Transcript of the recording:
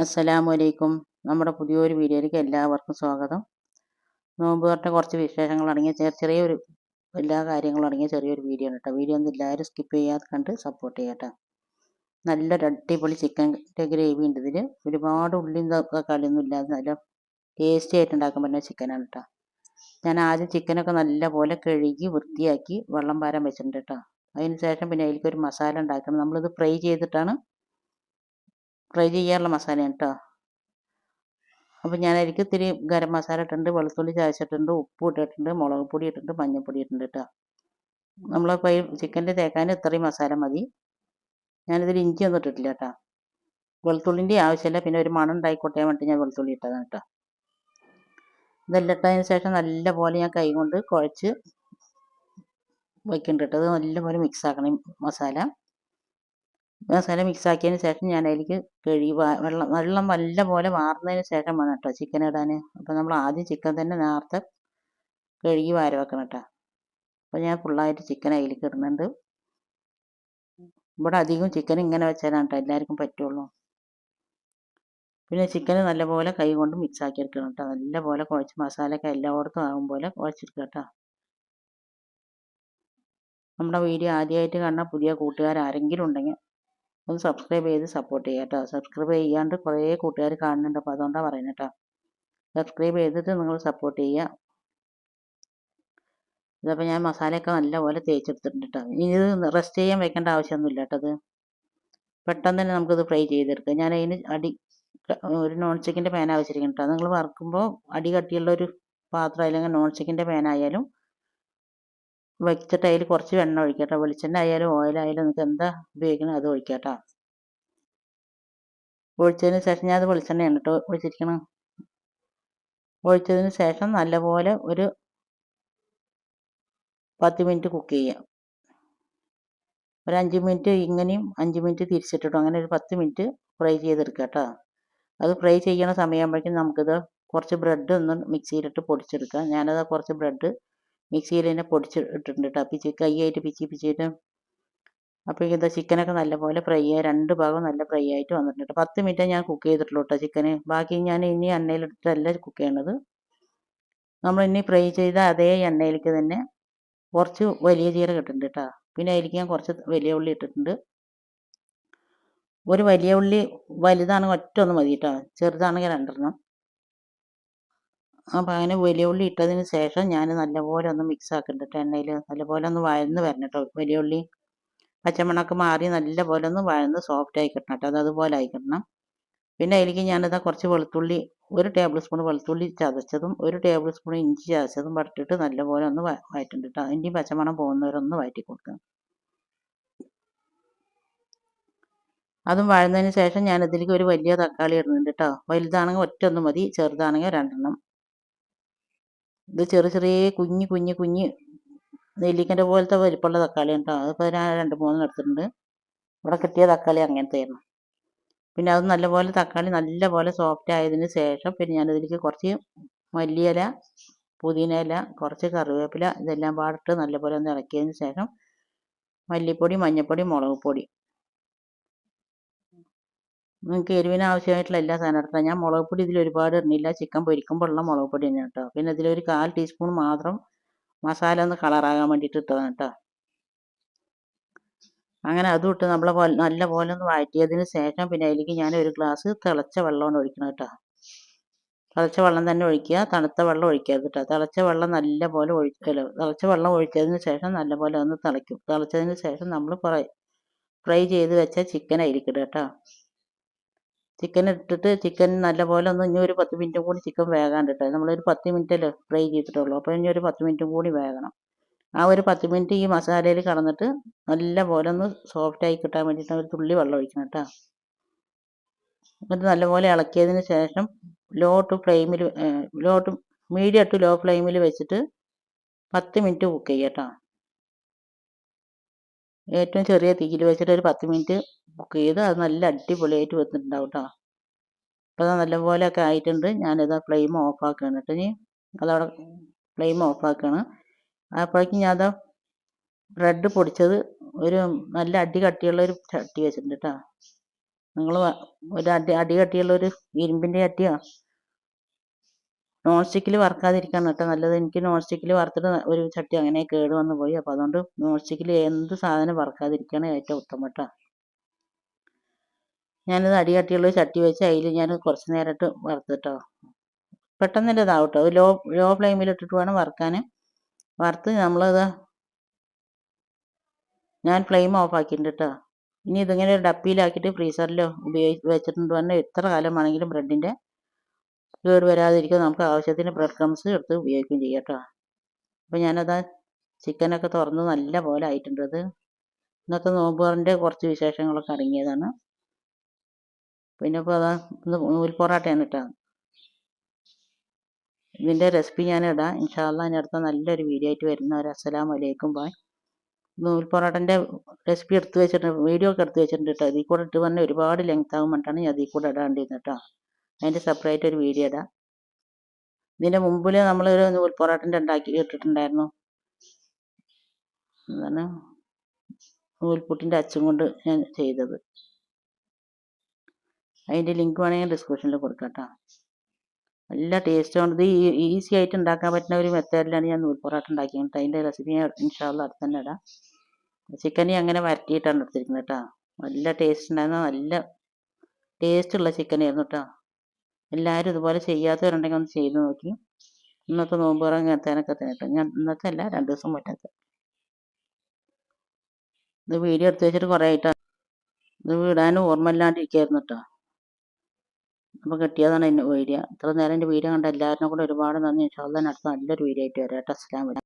അസ്സലാമലൈക്കും. നമ്മുടെ പുതിയൊരു വീഡിയോയിലേക്ക് എല്ലാവർക്കും സ്വാഗതം. നോമ്പ് തൊട്ട കുറച്ച് വിശേഷങ്ങൾ അടങ്ങിയ ചെറിയ ചെറിയൊരു എല്ലാ കാര്യങ്ങളും അടങ്ങിയ ചെറിയൊരു വീഡിയോ ആണ് കേട്ടോ. വീഡിയോ ഒന്നും എല്ലാവരും സ്കിപ്പ് ചെയ്യാതെ കണ്ട് സപ്പോർട്ട് ചെയ്യട്ടെ നല്ലൊരു അടിപൊളി ചിക്കന്റെ ഗ്രേവി ഉണ്ട് ഇതിൽ ഒരുപാട് ഉള്ളിയും തക്കാളിയൊന്നും ഇല്ലാതെ നല്ല ടേസ്റ്റി ആയിട്ട് ഉണ്ടാക്കാൻ പറ്റുന്ന ചിക്കനാണ് കേട്ടോ. ഞാൻ ആദ്യം ചിക്കനൊക്കെ നല്ലപോലെ കഴുകി വൃത്തിയാക്കി വെള്ളം പാരാൻ വെച്ചിട്ടുണ്ട് കേട്ടോ. അതിന് ശേഷം പിന്നെ അതിലേക്ക് ഒരു മസാല ഉണ്ടാക്കണം. നമ്മളിത് ഫ്രൈ ചെയ്തിട്ടാണ് ഫ്രൈ ചെയ്യാനുള്ള മസാലയാണ് കേട്ടോ അപ്പോൾ ഞാൻ അതിലേക്ക് ഇത്തിരി ഗരം മസാല ഇട്ടിട്ടുണ്ട് വെളുത്തുള്ളി ചായച്ചിട്ടുണ്ട് ഉപ്പ് ഇട്ടിട്ടുണ്ട് മുളക് പൊടി ഇട്ടിട്ടുണ്ട് മഞ്ഞൾപ്പൊടി ഇട്ടിട്ടുണ്ട് കേട്ടോ നമ്മളിപ്പോൾ ഈ ചിക്കന്റെ തേക്കാൻ ഇത്രയും മസാല മതി. ഞാനിതിൽ ഇഞ്ചി ഒന്നും ഇട്ടിട്ടില്ല കേട്ടോ വെളുത്തുള്ളിന്റെ ആവശ്യമില്ല പിന്നെ ഒരു മണം ഉണ്ടായിക്കോട്ടെ വേണ്ടി ഞാൻ വെളുത്തുള്ളി ഇട്ടതാണ് കേട്ടോ ഇതെല്ലാം ഇട്ടതിന് ശേഷം നല്ലപോലെ ഞാൻ കൈ കൊണ്ട് കുഴച്ച് വയ്ക്കുന്നുണ്ട് കേട്ടോ അത് നല്ലപോലെ മിക്സ് ആക്കണം മസാല മസാല മിക്സ് ആക്കിയതിന് ശേഷം ഞാൻ അതിലേക്ക് കഴുകി വെള്ളം വെള്ളം നല്ല പോലെ വാർന്നതിന് ശേഷം വേണം കേട്ടോ ചിക്കൻ ഇടാൻ അപ്പോൾ നമ്മൾ ആദ്യം ചിക്കൻ തന്നെ നേരത്തെ കഴുകി വാര വെക്കണം കേട്ടോ. അപ്പോൾ ഞാൻ ഫുള്ളായിട്ട് ചിക്കൻ അതിലേക്ക് ഇടുന്നുണ്ട്. ഇവിടെ അധികം ചിക്കൻ ഇങ്ങനെ വെച്ചാലാണ് കേട്ടോ എല്ലാവർക്കും പറ്റുള്ളൂ. പിന്നെ ചിക്കൻ നല്ലപോലെ കൈ കൊണ്ട് മിക്സ് ആക്കി എടുക്കണം കേട്ടോ. നല്ലപോലെ കുഴച്ച് മസാലയൊക്കെ എല്ലായിടത്തും ആകും പോലെ കുഴച്ചെടുക്കുക കേട്ടോ. നമ്മുടെ വീഡിയോ ആദ്യമായിട്ട് കാണുന്ന പുതിയ കൂട്ടുകാർ ആരെങ്കിലും ഉണ്ടെങ്കിൽ ഒന്ന് സബ്സ്ക്രൈബ് ചെയ്ത് സപ്പോർട്ട് ചെയ്യുക കേട്ടോ സബ്സ്ക്രൈബ് ചെയ്യാണ്ട് കുറേ കൂട്ടുകാർ കാണുന്നുണ്ട്. അപ്പോൾ അതുകൊണ്ടാണ് പറയുന്നത് കേട്ടോ സബ്സ്ക്രൈബ് ചെയ്തിട്ട് നിങ്ങൾ സപ്പോർട്ട് ചെയ്യുക. ഇതപ്പോൾ ഞാൻ മസാലയൊക്കെ നല്ലപോലെ തേച്ചെടുത്തിട്ടുണ്ട് കേട്ടോ ഇനി ഇത് റെസ്റ്റ് ചെയ്യാൻ വെക്കേണ്ട ആവശ്യമൊന്നുമില്ല കേട്ടോ അത്. പെട്ടെന്ന് തന്നെ നമുക്കിത് ഫ്രൈ ചെയ്തെടുക്കാം. ഞാൻ അതിന് അടി ഒരു നോൺ സ്റ്റിക്കിന്റെ പാൻ ആവശ്യമായിരിക്കും കേട്ടോ നിങ്ങൾ വറുക്കുമ്പോൾ അടി കട്ടിയുള്ള ഒരു പാത്രം അല്ലെങ്കിൽ നോൺ സ്റ്റിക്കിന്റെ പാൻ ആയാലും വെച്ചിട്ട് അതിൽ കുറച്ച് വെണ്ണ ഒഴിക്കട്ടോ. കേട്ടോ വെളിച്ചെണ്ണ ആയാലും ഓയിലായാലും നിങ്ങൾക്ക് എന്താ ഉപയോഗിക്കണം അത് ഒഴിക്കട്ടെ. ഒഴിച്ചതിന് ശേഷം ഞാൻ അത് വെളിച്ചെണ്ണയാണ് കേട്ടോ ഒഴിച്ചിരിക്കണം. ഒഴിച്ചതിന് ശേഷം നല്ലപോലെ ഒരു പത്ത് മിനിറ്റ് കുക്ക് ചെയ്യാം. ഒരു അഞ്ച് മിനിറ്റ് ഇങ്ങനെയും അഞ്ച് മിനിറ്റ് തിരിച്ചിട്ടിട്ടും അങ്ങനെ ഒരു പത്ത് മിനിറ്റ് ഫ്രൈ ചെയ്തെടുക്കുക അത് ഫ്രൈ ചെയ്യണ സമയമാകുമ്പോഴേക്കും നമുക്കിത് കുറച്ച് ബ്രെഡ് ഒന്ന് മിക്സിയിലിട്ട് പൊടിച്ചെടുക്കാം. ഞാനത് കുറച്ച് ബ്രെഡ് മിക്സിയിൽ തന്നെ പൊടിച്ചിട്ടുണ്ട് കേട്ടോ പിച്ചി കൈയായിട്ട് പിച്ചി പിച്ചിട്ട് അപ്പോൾ എന്താ ചിക്കനൊക്കെ നല്ലപോലെ ഫ്രൈ ആയി രണ്ട് ഭാഗം നല്ല ഫ്രൈ ആയിട്ട് വന്നിട്ടുണ്ട് പത്ത് മിനിറ്റ് ഞാൻ കുക്ക് ചെയ്തിട്ടുള്ളൂ കേട്ടോ ചിക്കന്. ബാക്കി ഞാൻ ഇനി എണ്ണയിലിട്ടിട്ടല്ല കുക്ക് ചെയ്യണത്. നമ്മൾ ഇനി ഫ്രൈ ചെയ്ത അതേ എണ്ണയിലേക്ക് തന്നെ കുറച്ച് വലിയ ജീരകം ഇട്ടിട്ടുണ്ട് കേട്ടോ പിന്നെ അതിലേക്ക് ഞാൻ കുറച്ച് വലിയ ഉള്ളി ഇട്ടിട്ടുണ്ട്. ഒരു വലിയ ഉള്ളി വലുതാണെങ്കിൽ ഒറ്റ ഒന്ന് മതി കേട്ടോ ചെറുതാണെങ്കിൽ രണ്ടെണ്ണം. അപ്പോൾ അങ്ങനെ വലിയ ഉള്ളി ഇട്ടതിന് ശേഷം ഞാൻ നല്ലപോലെ ഒന്ന് മിക്സ് ആക്കുന്നുണ്ട് എണ്ണയിൽ നല്ലപോലെ ഒന്ന് വഴന്ന് വരണം കേട്ടോ വലിയ ഉള്ളി പച്ചമണക്ക് മാറി നല്ലപോലെ ഒന്ന് വഴന്ന് സോഫ്റ്റ് ആയി കിട്ടണം കേട്ടോ. അത് അതുപോലെ ആയി പിന്നെ അതിലേക്ക് ഞാനിതാ കുറച്ച് വെളുത്തുള്ളി ഒരു ടേബിൾ സ്പൂൺ വെളുത്തുള്ളി ചതച്ചതും ഒരു ടേബിൾ സ്പൂൺ ഇഞ്ചി ചതച്ചതും പട്ടിട്ട് നല്ലപോലെ ഒന്ന് വഴറ്റുന്നുണ്ട് കേട്ടോ. ഇഞ്ചി പച്ചമണം പോകുന്നവരൊന്ന് വഴറ്റി കൊടുക്കുക അതും വഴന്നതിന് ശേഷം ഞാൻ ഇതിലേക്ക് ഒരു വലിയ തക്കാളി ഇടുന്നുണ്ട് കേട്ടോ. വലുതാണെങ്കിൽ ഒറ്റ ഒന്ന് മതി ചെറുതാണെങ്കിൽ രണ്ടെണ്ണം. ഇത് ചെറിയ ചെറിയ കുഞ്ഞു കുഞ്ഞ് കുഞ്ഞ് നെല്ലിക്കന്റെ പോലത്തെ വലിപ്പമുള്ള തക്കാളി കേട്ടോ. അതിപ്പോൾ ഞാൻ രണ്ട് മൂന്ന് എടുത്തിട്ടുണ്ട്. ഇവിടെ കിട്ടിയ തക്കാളി അങ്ങനത്തെയായിരുന്നു പിന്നെ അത് നല്ലപോലെ തക്കാളി നല്ലപോലെ സോഫ്റ്റ് ആയതിന് ശേഷം പിന്നെ ഞാനതിലേക്ക് കുറച്ച് മല്ലിയില പുതിന ഇല കുറച്ച് കറിവേപ്പില ഇതെല്ലാം പാടിട്ട് നല്ലപോലെ ഒന്ന് ഇളക്കിയതിന് ശേഷം മല്ലിപ്പൊടി മഞ്ഞൾപ്പൊടി മുളക് പൊടി നിങ്ങൾക്ക് എരിവിന് ആവശ്യമായിട്ടുള്ള എല്ലാ സാധനം എടുക്കാം. ഞാൻ മുളക് പൊടി ഇതിൽ ഒരുപാട് ഇടുന്നില്ല. ചിക്കൻ പൊരിക്കുമ്പോഴുള്ള മുളക് പൊടി തന്നെ കേട്ടോ. പിന്നെ ഇതിലൊരു കാൽ ടീസ്പൂൺ മാത്രം മസാല ഒന്ന് കളറാകാൻ വേണ്ടിയിട്ട് ഇട്ടതാണ് കേട്ടോ. അങ്ങനെ അതും ഇട്ട് നമ്മളെ പോലെ നല്ല പോലെ ഒന്ന് വഴറ്റിയതിന് ശേഷം പിന്നെ അതിലേക്ക് ഞാൻ ഒരു ഗ്ലാസ് തിളച്ച വെള്ളമാണ് ഒഴിക്കണം കേട്ടോ. തിളച്ച വെള്ളം തന്നെ ഒഴിക്കുക. തണുത്ത വെള്ളം ഒഴിക്കരുത് കേട്ടോ. തിളച്ച വെള്ളം നല്ല പോലെ ഒഴിക്കലോ തിളച്ച വെള്ളം ഒഴിച്ചതിന് ശേഷം നല്ല പോലെ ഒന്ന് തിളയ്ക്കും. തിളച്ചതിന് ശേഷം നമ്മൾ ഫ്രൈ ഫ്രൈ ചെയ്ത് വെച്ച ചിക്കൻ അതിലേക്ക് കേട്ടോ. ചിക്കൻ ഇട്ടിട്ട് ചിക്കൻ നല്ലപോലെ ഒന്ന് ഇനി ഒരു പത്ത് മിനിറ്റും കൂടി ചിക്കൻ വേകാണ്ട് കേട്ടോ നമ്മളൊരു പത്ത് മിനിറ്റല്ലേ ഫ്രൈ ചെയ്തിട്ടുള്ളൂ. അപ്പോൾ ഇനി ഒരു പത്ത് മിനിറ്റും കൂടി വേകണം. ആ ഒരു പത്ത് മിനിറ്റ് ഈ മസാലയിൽ കടന്നിട്ട് നല്ലപോലെ ഒന്ന് സോഫ്റ്റ് ആയി കിട്ടാൻ വേണ്ടിയിട്ട് ഒരു തുള്ളി വെള്ളം ഒഴിക്കണം കേട്ടോ. എന്നിട്ട് നല്ലപോലെ ഇളക്കിയതിന് ശേഷം ലോ ടു ഫ്ലെയിമിൽ low to medium to low ഫ്ലെയിമിൽ വെച്ചിട്ട് പത്ത് മിനിറ്റ് കുക്ക് ചെയ്യാം കേട്ടോ. ഏറ്റവും ചെറിയ തീയിൽ വെച്ചിട്ട് ഒരു പത്ത് മിനിറ്റ് കുക്ക് ചെയ്ത് അത് നല്ല അടിപൊളിയായിട്ട് വന്നിട്ടുണ്ടാവും കേട്ടോ അപ്പോൾ അത് നല്ലപോലെയൊക്കെ ആയിട്ടുണ്ട്. ഞാനിത് ഫ്ലെയിം ഓഫ് ആക്കുകയാണ് കേട്ടോ ഇനി അതവിടെ ഫ്ലെയിം ഓഫ് ആക്കുകയാണ് അപ്പോഴേക്കും ഞാൻ ബ്രെഡ് പൊടിച്ചത് ഒരു നല്ല അടി കട്ടിയുള്ള ഒരു ചട്ടി വെച്ചിട്ടുണ്ട് കേട്ടോ നിങ്ങൾ ഒരു അടി അടി കട്ടിയുള്ള ഒരു ഇരുമ്പിന്റെ ചട്ടിയോ? നോൺ സ്റ്റിക്കിൽ വറുക്കാതിരിക്കാൻ കേട്ടോ നല്ലത്. എനിക്ക് നോൺ സ്റ്റിക്കിൽ വറുത്തിട്ട് ഒരു ചട്ടി അങ്ങനെ കേട് വന്നു പോയി. അപ്പോൾ അതുകൊണ്ട് നോൺ സ്റ്റിക്കിൽ എന്ത് സാധനം വറുക്കാതിരിക്കുകയാണ് ഏറ്റവും ഉത്തമം കേട്ടോ. ഞാനിത് അടി കട്ടിയുള്ള ചട്ടി വെച്ച് അതിൽ ഞാൻ കുറച്ച് നേരമായിട്ട് വറുത്തിട്ടോ പെട്ടെന്ന് ഇതാവട്ടോ ലോ ലോ ഫ്ലെയിമിൽ ഇട്ടിട്ട് വേണം വറുക്കാൻ വറുത്ത് നമ്മളത് ഞാൻ ഫ്ലെയിം ഓഫ് ആക്കിയിട്ടുണ്ട് കേട്ടോ. ഇനി ഇതിങ്ങനെ ഒരു ഡപ്പിയിലാക്കിയിട്ട് ഫ്രീസറിലോ ഉപയോഗിച്ച് വെച്ചിട്ടുണ്ട് പറഞ്ഞാൽ എത്ര കാലം വേണമെങ്കിലും ബ്രെഡിന്റെ കേട് വരാതിരിക്കും നമുക്ക് ആവശ്യത്തിന് ബ്രെഡ് ക്രംസ് എടുത്ത് ഉപയോഗിക്കുകയും ചെയ്യാം കേട്ടോ. അപ്പോൾ ഞാനത് ചിക്കനൊക്കെ തുറന്ന് നല്ല പോലെ ആയിട്ടുണ്ട് അത്. ഇന്നത്തെ നോമ്പുകാറിന്റെ കുറച്ച് വിശേഷങ്ങളൊക്കെ അടങ്ങിയതാണ്. പിന്നെ ഇപ്പോൾ അതാ ഇന്ന് നൂൽ പൊറാട്ടയാണ് കേട്ടോ. ഇതിന്റെ റെസിപ്പി ഞാൻ ഇടാം ഇൻഷാല്ല ഞാൻ അടുത്ത നല്ലൊരു വീഡിയോ ആയിട്ട് വരുന്നവരെ അസ്സലാം വലൈക്കും ബായ് നൂൽ പൊറാട്ടന്റെ റെസിപ്പി എടുത്ത് വെച്ചിട്ടുണ്ട്. വീഡിയോ ഒക്കെ എടുത്ത് വെച്ചിട്ടുണ്ട് കേട്ടോ. ഇതിൽ കൂടെ ഇട്ട് പറഞ്ഞാൽ ഒരുപാട് ലെങ്ത് ആകും പറഞ്ഞിട്ടാണ് ഞാൻ അതിൽ കൂടെ ഇടാണ്ടിരുന്നത് കേട്ടോ. അതിന്റെ സെപ്പറേറ്റ് ഒരു വീഡിയോ ഇടാം ഇതിന്റെ മുമ്പിൽ നമ്മളൊരു നൂൽ പൊറോട്ടന്റെ ഉണ്ടാക്കി ഇട്ടിട്ടുണ്ടായിരുന്നു. അതാണ് നൂൽപുട്ടിന്റെ അച്ചും കൊണ്ട് ഞാൻ ചെയ്തത്. അതിന്റെ ലിങ്ക് വേണമെങ്കിൽ ഡിസ്ക്രിപ്ഷനിൽ കൊടുക്കാം നല്ല ടേസ്റ്റ് ഉണ്ട് ഇത് ഈസി ആയിട്ട് ഉണ്ടാക്കാൻ പറ്റുന്ന ഒരു മെത്തേഡിലാണ് ഞാൻ നൂൽ പൊറോട്ട ഉണ്ടാക്കിയത്. അതിന്റെ റെസിപ്പി ഞാൻ ഇൻഷാല്ല അടുത്ത് തന്നെ ഇടാം. ചിക്കൻ അങ്ങനെ വരട്ടിയിട്ടാണ് എടുത്തിരിക്കുന്നത് കേട്ടോ. നല്ല ടേസ്റ്റ് ഉണ്ടായിരുന്ന നല്ല ടേസ്റ്റുള്ള ചിക്കൻ ആയിരുന്നു കേട്ടോ. എല്ലാവരും ഇതുപോലെ ചെയ്യാത്തവരുണ്ടെങ്കിൽ ഒന്ന് ചെയ്ത് നോക്കി. ഇന്നത്തെ നോമ്പ് തുറ എത്താനൊക്കെ തന്നെ ഞാൻ ഇന്നത്തെ അല്ല രണ്ട് ദിവസം പറ്റാത്ത ഇത് വീഡിയോ എടുത്ത് വെച്ചിട്ട് കുറേ ആയിട്ടാണ് ഇത് വിടാനും ഓർമ്മ ഇല്ലാണ്ടിരിക്കുകയായിരുന്നു കേട്ടോ. അപ്പോൾ കിട്ടിയതാണ് എന്റെ വീഡിയോ ഇത്ര നേരം എന്റെ വീഡിയോ കണ്ട എല്ലാവരും കൂടെ ഒരുപാട് നന്ദി. ഇൻഷാല്ലാ അടുത്ത നല്ലൊരു വീഡിയോ ആയിട്ട് വരാം കേട്ടോ.